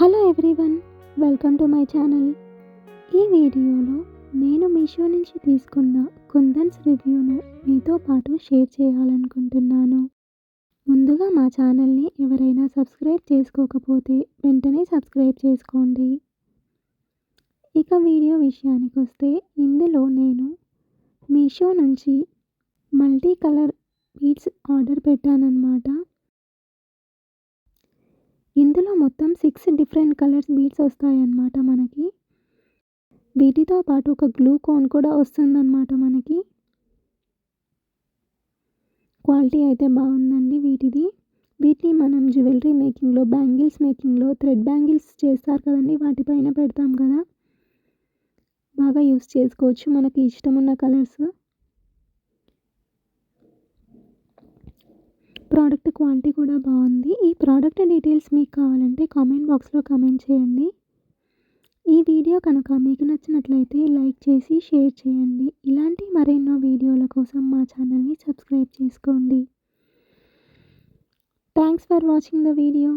Hello everyone welcome to my channel. ఈ వీడియోలో నేను మీషో నుంచి తీసుకున్న కుందన్స్ రివ్యూను మీతో పాటు షేర్ చేయాలనుకుంటున్నాను. ముందుగా మా ఛానల్ని ఎవరైనా సబ్స్క్రైబ్ చేసుకోకపోతే వెంటనే సబ్స్క్రైబ్ చేసుకోండి. ఇక వీడియో విషయానికి వస్తే ఇందులో నేను మీషో నుంచి మల్టీ కలర్ బీడ్స్ ఆర్డర్ పెట్టానన్నమాట. మొత్తం సిక్స్ డిఫరెంట్ కలర్స్ బీడ్స్ వస్తాయన్నమాట మనకి. వీటితో పాటు ఒక గ్లూ కోన్ కూడా వస్తుందన్నమాట మనకి. క్వాలిటీ అయితే బాగుందండి వీటిది. వీటిని మనం జ్యువెలరీ మేకింగ్లో బ్యాంగిల్స్ మేకింగ్లో థ్రెడ్ బ్యాంగిల్స్ చేస్తారు కదండి వాటిపైన పెడతాం కదా. బాగా యూస్ చేసుకోవచ్చు మనకి ఇష్టం ఉన్న కలర్స్ ప్రోడక్ట్ క్వాలిటీ కూడా బాగుంది. ఈ ప్రోడక్ట్ డీటెయిల్స్ మీకు కావాలంటే కామెంట్ బాక్స్లో కామెంట్ చేయండి. ఈ వీడియో కనుక మీకు నచ్చినట్లయితే లైక్ చేసి షేర్ చేయండి. ఇలాంటి మరెన్నో వీడియోల కోసం మా ఛానల్ని సబ్స్క్రైబ్ చేసుకోండి. Thanks for watching the video